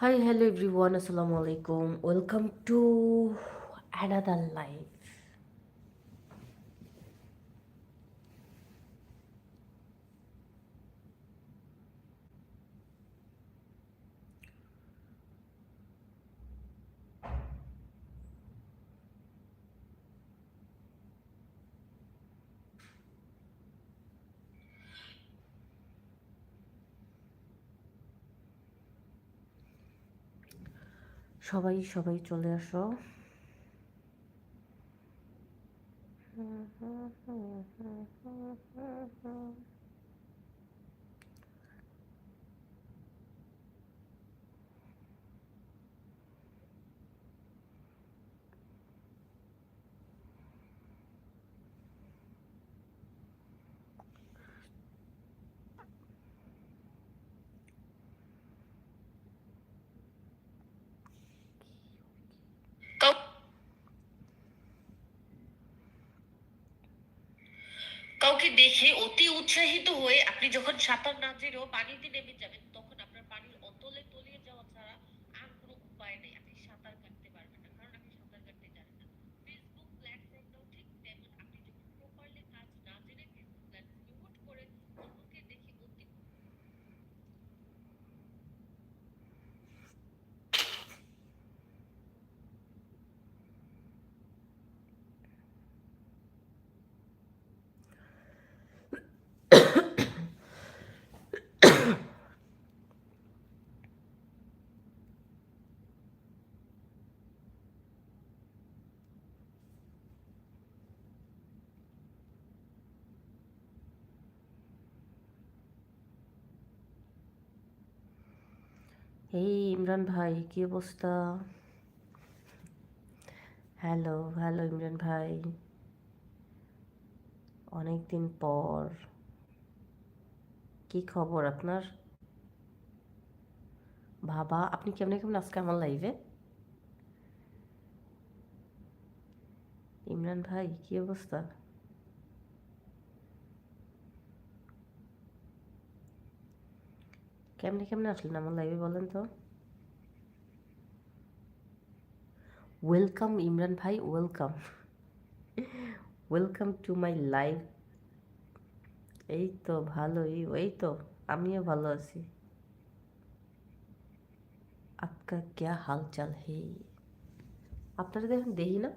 hi hello everyone. Assalamu alaikum welcome to another life সবাই সবাই চলে আসো। কাউ- কাউকে দেখে অতি উৎসাহিত হয়ে আপনি যখন সাঁতার না জেনেও পানিতে নেমে যাবেন তখন আপনার পানির অতলে তলিয়ে যাওয়া ছাড়া আর কোনো উপায় নেই আপনি সাঁতার কাটতে পারবেন না কারণ আপনি সাঁতার কাটতে জানেন না ফেসবুক প্ল্যাটফর্মটাও ঠিক তেমন আপনি যখন প্রপারলি কাজ না জেনে ফেসবুক প্ল্যাটফর্মে হুট করে অন্যকে দেখে অতি এই ইমরান ভাই, কি অবস্থা? হ্যালো হ্যালো ইমরান ভাই। অনেক দিন পর। কি খবর আপনার? বাবা, আপনি কেমন কেমন আজকে আমার লাইভে ইমরান ভাই, কি অবস্থা? কেমনে কেমনে আসলেন আমার লাইভে বলেন তো? ওয়েলকাম ইমরান ভাই welcome welcome to my live এই তো ভালোই এই তো, আমিও ভালো আছি। আপকা ক্যা হালচাল হে? আপনারা তো এখন দেখি না?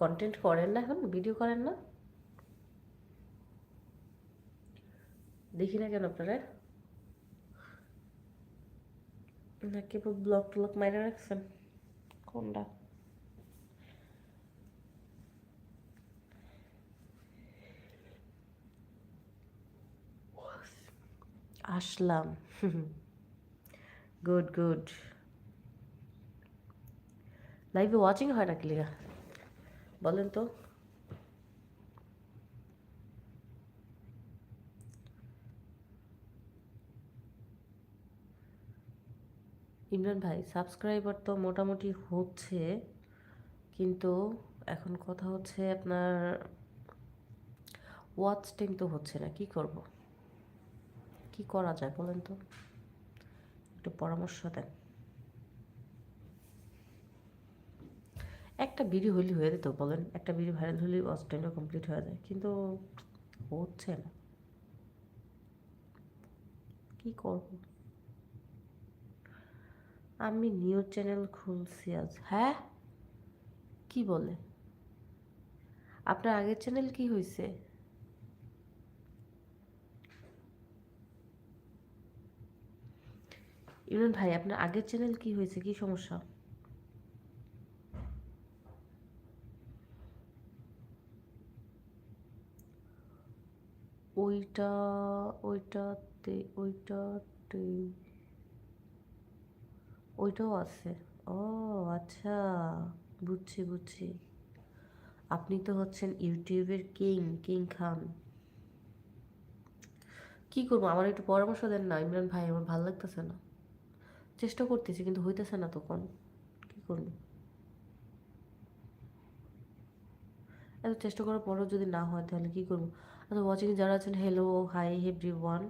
কন্টেন্ট করেন না এখন? ভিডিও করেন না? দেখি না কেন আপনারা? না কেবল ব্লক টলক মাইরে রাখছেন কোনটা আসলাম গুড গুড লাইভে ওয়াচিং হয় নাকি লেগা? বলেন তো। ইমরান ভাই সাবস্ক্রাইবার তো মোটামুটি হচ্ছে, কিন্তু এখন কথা হচ্ছে আপনার ওয়াচ টাইম তো হচ্ছে না, কি করব? কি করা যায় বলেন তো? একটু পরামর্শ দেন। একটা বিড়ি হইলে হয়ে যেত বলেন, একটা বিড়ি ভাইরাল হলে ওয়াচ টাইমটা কমপ্লিট হয়ে যায়, কিন্তু হচ্ছে না। কি করব? আমি নিউজ চ্যানেল খুলছি আজ। হ্যাঁ? কি বলে? আপনার আগের চ্যানেল কি হয়েছে ইমরান ভাই, আপনার আগের চ্যানেল কি হয়েছে কি সমস্যা? ওইটা, ওইটাতে ওইটাতে ওইটাও আছে। ও আচ্ছা বুঝছি বুঝছি। আপনি তো হচ্ছেন ইউটিউবের কিং কিং খান। কি করব? আমার একটু পরামর্শ দেন না, ইমরান ভাই, আমার ভালো লাগতেছে না। চেষ্টা করতেছি, কিন্তু হইতেছে না তখন। কি করব? এত চেষ্টা করার পরেও যদি না হয়, তাহলে কি করব? আচ্ছা ওয়াচিং যারা আছেন হ্যালো হাই এভরি ওয়ান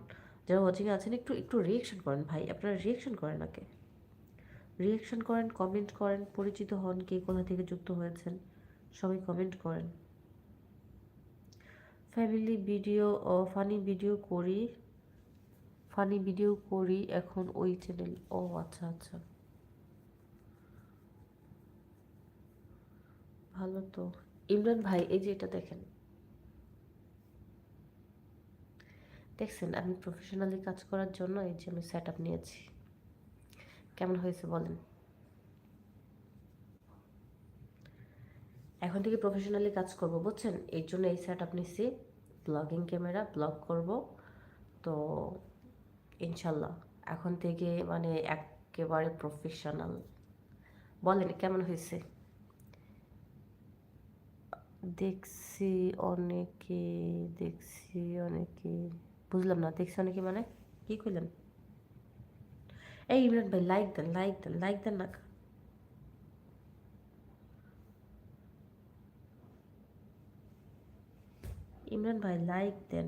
যারা ওয়াচিংয়ে আছেন, একটু একটু রিয়েকশন করেন ভাই। আপনারা রিয়েকশন করেন আগে রিয়াকশন করেন কমেন্ট করেন, পরিচিত হন কে কোথা থেকে যুক্ত হয়েছেন, সবাই কমেন্ট করেন। ফ্যামিলি ভিডিও ও ফানি ভিডিও করি ফানি ভিডিও করি এখন ওই চ্যানেল ও আচ্ছা আচ্ছা। ভালো তো। ইমরান ভাই, এই যে এটা দেখেন। দেখছেন, আমি প্রফেশনালি কাজ করার জন্য এই যে আমি সেট আপ নিয়েছি। কেমন হয়েছে বলেন? এখন থেকে প্রফেশনালি কাজ করব, বুঝছেন? এর জন্য এই সেট আপ নিচ্ছি ব্লগিং ক্যামেরা ব্লগ করব। তো ইনশাল্লাহ এখন থেকে মানে একেবারে প্রফেশনাল বলেন, কেমন হয়েছে? দেখছি অনেকে দেখছি অনেকে, বুঝলাম না, দেখছি অনেকে মানে কি কইলেন? এই ইমরান ভাই লাইক দেন লাইক দেন লাইক দেন না ইমরান ভাই লাইক দেন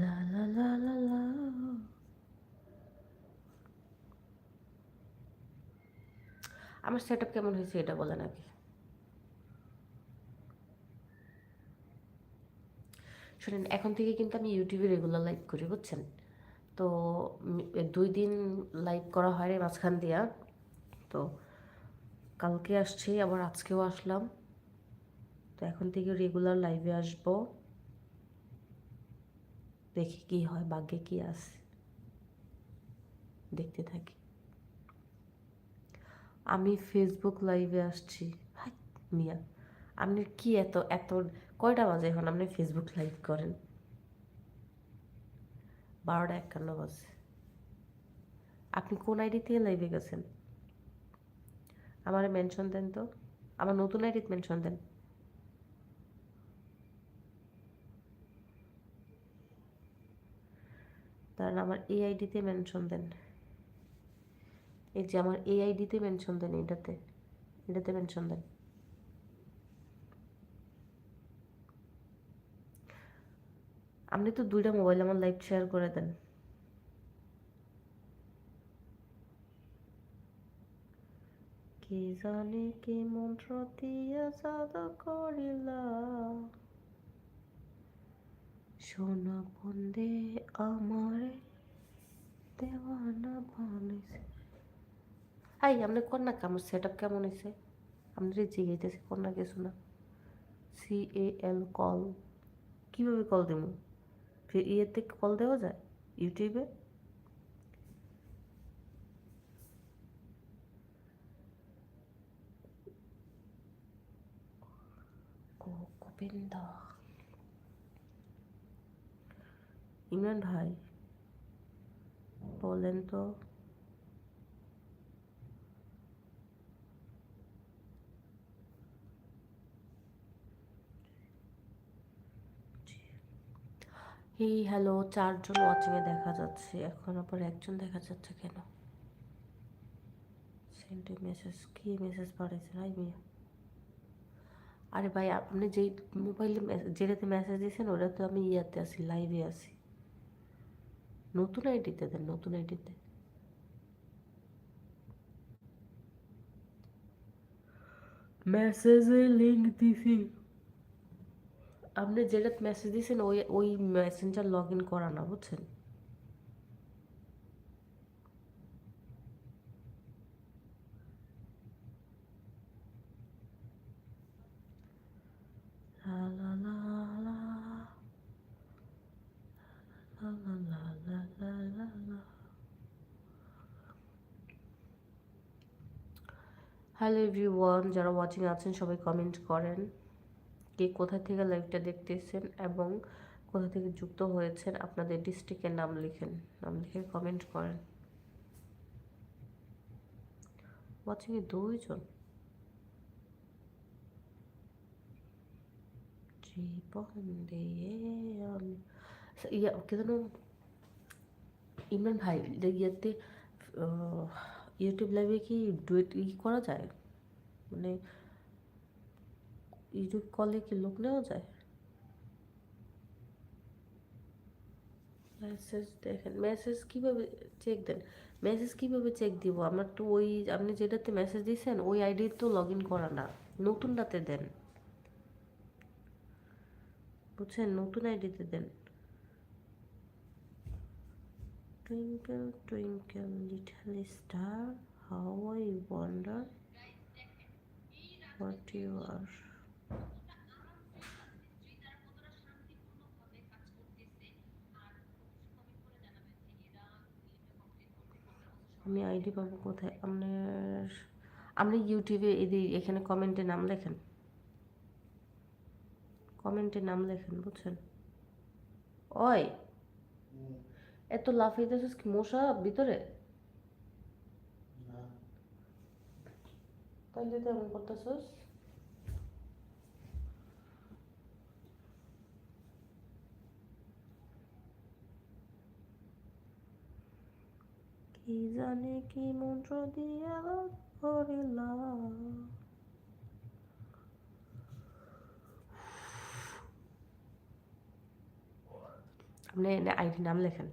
লা লা লা লা আমার সেট কেমন হয়েছে এটা বলেন আগে। শোনেন এখন থেকে কিন্তু আমি ইউটিউবে রেগুলার লাইভ করি, বুঝছেন? তো দুই দিন লাইভ করা হয় মাঝখান দিয়া। তো, কালকে আসছি, আবার আজকেও আসলাম। তো এখন থেকে রেগুলার লাইভে আসব। দেখি কি হয় ভাগ্যে কি আছে। দেখতে থাকি। আমি ফেসবুক লাইভে আসছি। মিয়া আপনি কি এত এত কয়টা বাজে এখন? আপনি ফেসবুক লাইভ করেন। বারোটা একান্ন বাজে। আপনি কোন আইডি থেকে লাইভে গেছেন? আমার মেনশন দেন তো। আমার নতুন আইডিতে মেনশন দেন। তার আমার এই আইডিতে মেনশন দেন। এই যে আমার এই আইডিতে মেনশন দেন এটাতে। এটাতে মেনশন দেন। আপনি তো দুইটা মোবাইল আমার লাইভ শেয়ার করে দেন। কে জানে কে মন্ত্র দিয়া জাদু করিলা। সোনা বন্দে আমারে দেওয়ানা বানাইছে আই আপনি কোন না আমার সেট আপ কেমন হয়েছে আপনি জিগাইতেছে কোন না কিছু না। সি এ এল কল কীভাবে কল দেবো ইয়েতে কল দেওয়া যায়? ইউটিউবে? গোবিন্দা। ইমরান ভাই বলেন তো। এই হ্যালো, চারজন ওয়াচিংয়ে দেখা যাচ্ছে। এখন আবার একজন দেখা যাচ্ছে কেন? সেন্টে মেসেজ কি মেসেজ পাঠাইছেন? হাই মিয়া। আরে ভাই, আপনি যেই মোবাইলে যেটাতে মেসেজ দিয়েছেন ওটা তো আমি ইয়াতে আছি লাইভে আছি। নতুন আইডিতে দেন, নতুন আইডিতে মেসেজে লিঙ্ক দিছি। আপনি যেটা মেসেজ দিয়েছেন ওই ওই মেসেঞ্জার লগ ইন করা না বুঝছেন হ্যালো এভরিওয়ান যারা ওয়াচিং আছেন সবাই কমেন্ট করেন কে কোথা থেকে লাইভটা দেখতেছেন এবং কোথা থেকে যুক্ত হয়েছেন, আপনাদের ডিস্ট্রিক্টের নাম লিখেন, নাম লিখে কমেন্ট করেন। দুইজন? জীবন দিয়ে আমি ইয়া, কে যেন ইমরান ভাই ইয়েতে ইউটিউব লাইভে কি ডুয়েট ই করা যায়? মানে ইউটিউব কলে কি লোক নেওয়া যায়? মেসেজ দেখেন মেসেজ কীভাবে চেক দেন? মেসেজ কীভাবে চেক দিব? আমার তো ওই, আপনি যেটাতে মেসেজ দিয়েছেন ওই আইডি তো লগ ইন করা না। নতুনটাতে দেন। বুঝছেন? নতুন আইডিতে দেন। Twinkle twinkle little star how I wonder what you are আমি আইডি পাবো কোথায়? আপনার আপনি ইউটিউবে এদি এখানে কমেন্টে নাম লেখেন। কমেন্টে নাম লেখেন বুঝছেন? ওই এত লাফাইতেছিস কি মশা ভিতরে? তাইলে তো এমন করতেছিস? কি জানে কি মন্ত্র দিয়া করিলা আপনি আইডি নাম লেখেন।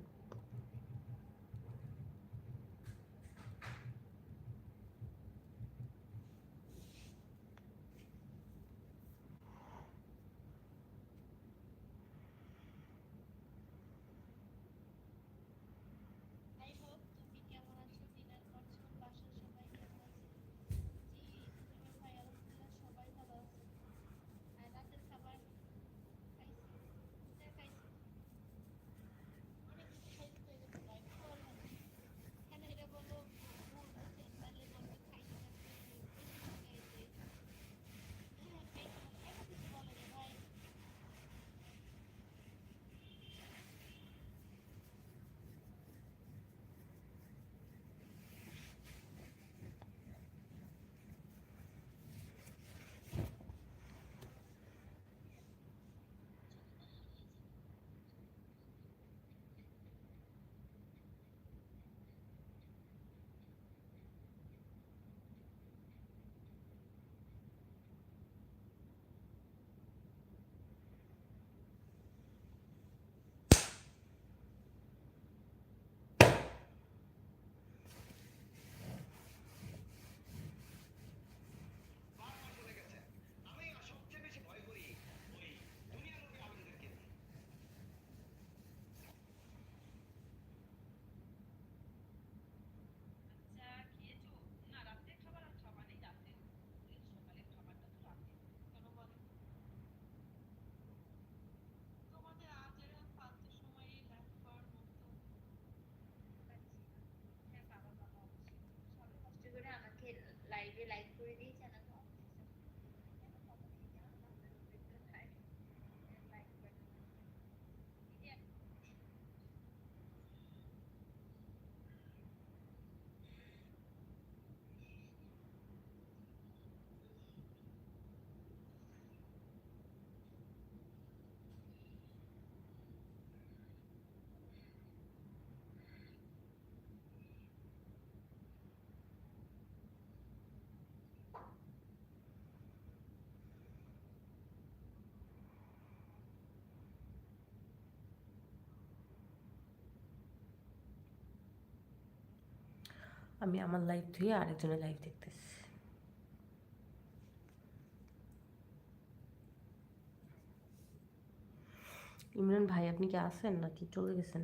আমি আমার লাইভ ধুয়ে আরেকজনের লাইভ দেখতেছি। ইমরান ভাই, আপনি কি আছেন নাকি চলে গেছেন?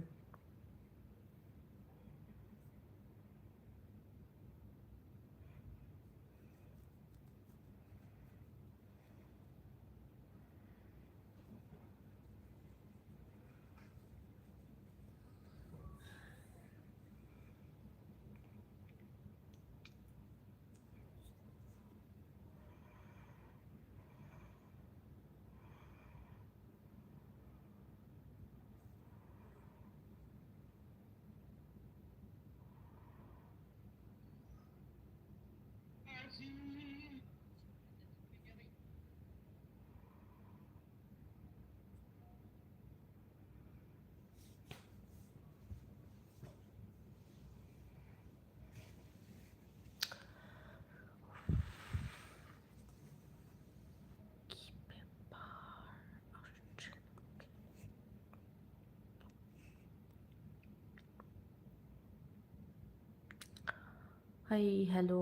হাই হ্যালো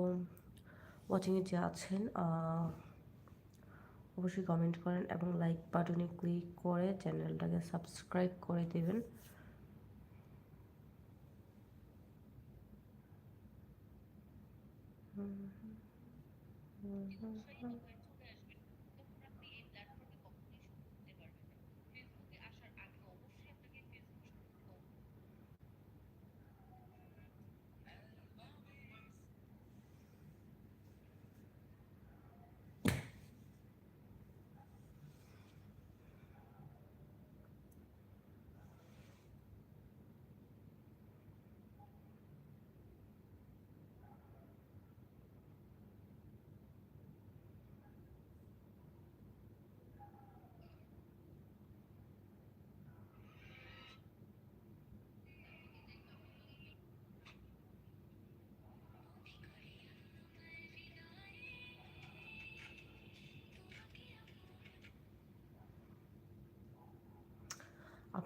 ওয়াচিংয়ে যে আছেন অবশ্যই কমেন্ট করেন এবং লাইক বাটনে ক্লিক করে চ্যানেলটাকে সাবস্ক্রাইব করে দেবেন।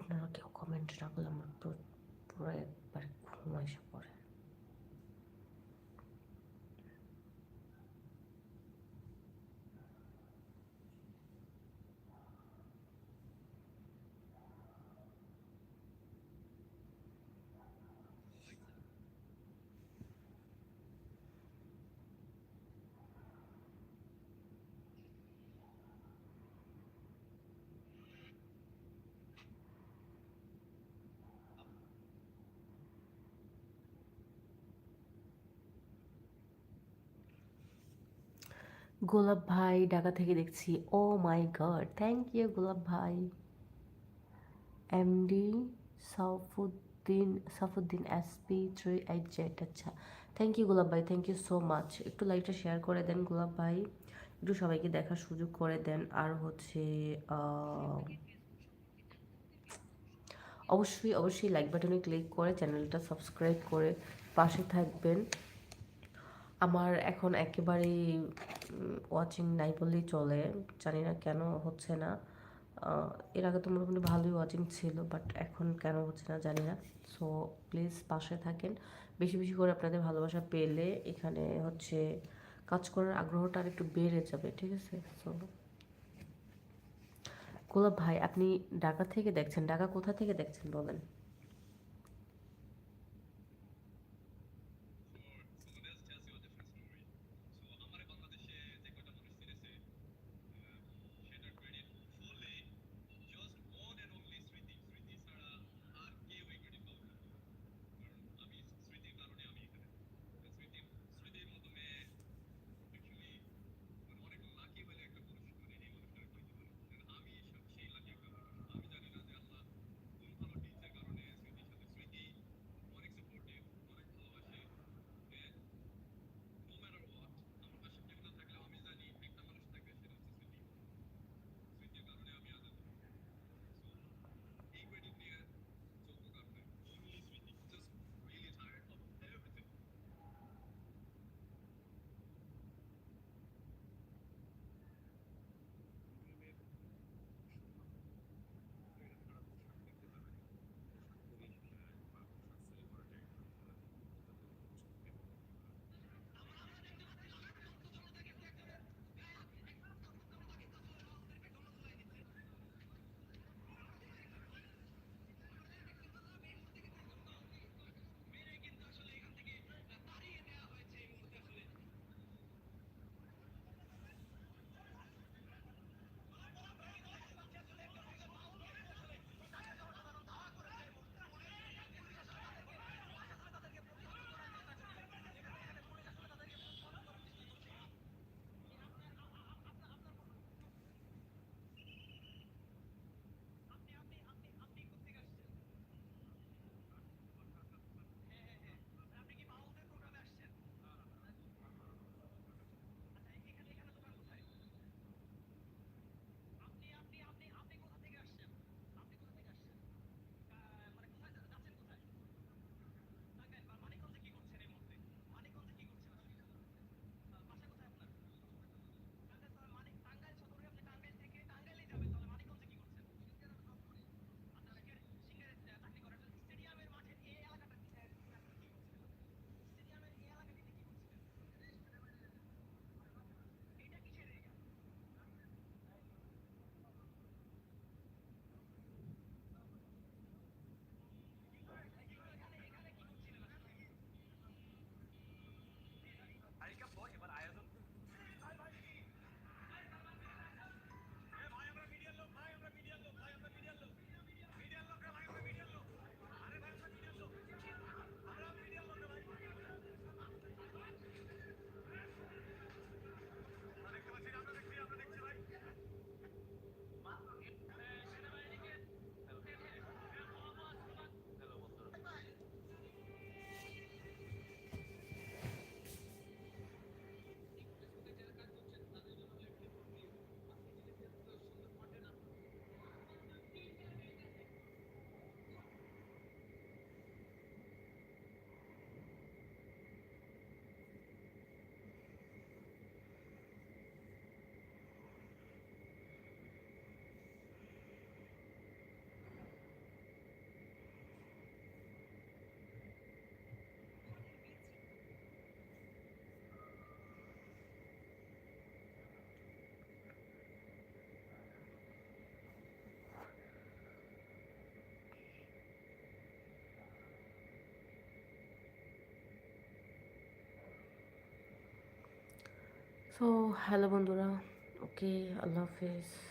আপনারা কেউ কমেন্ট রাখলে আমার পুরো পুরো একবার ঘুম এসে পড়ে গোলাপ ভাই ঢাকা থেকে দেখছি। ও my god thank you Golap ভাই। MD Safuddin Safuddin SP three eight Z আচ্ছা। থ্যাংক ইউ গোলাপ ভাই থ্যাংক ইউ সো মাচ একটু লাইভটা শেয়ার করে দেন গোলাপ ভাই। একটু সবাইকে দেখার সুযোগ করে দেন। আর হচ্ছে অবশ্যই অবশ্যই লাইক বাটনে ক্লিক করে চ্যানেলটা সাবস্ক্রাইব করে পাশে থাকবেন। আমার এখন একেবারেই ওয়াচিং নাই বললেই চলে। জানি না কেন হচ্ছে না। এর আগে তো মোটামুটি ভালোই ওয়াচিং ছিল বাট এখন কেন হচ্ছে না জানি না। সো প্লিজ পাশে থাকেন। বেশি বেশি করে আপনাদের ভালোবাসা পেলে এখানে হচ্ছে কাজ করার আগ্রহটা আর একটু বেড়ে যাবে, ঠিক আছে? সো গোলাপ ভাই, আপনি ঢাকা থেকে দেখছেন? ঢাকা কোথা থেকে দেখছেন বলেন? সো হ্যালো বন্ধুরা। ওকে আল্লাহ হাফেজ।